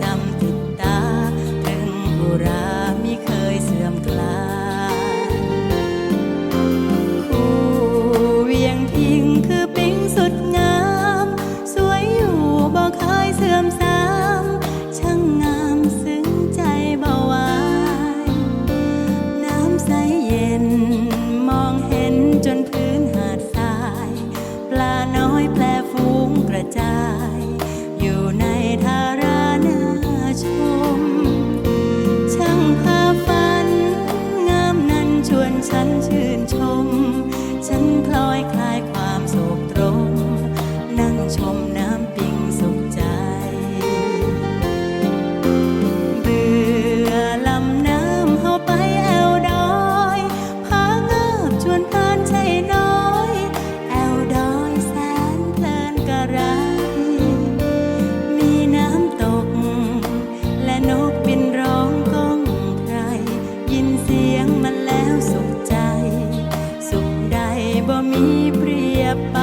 จำติด เสียงมันแล้วสุขใจ สุขใดบ่มีเปรียบไป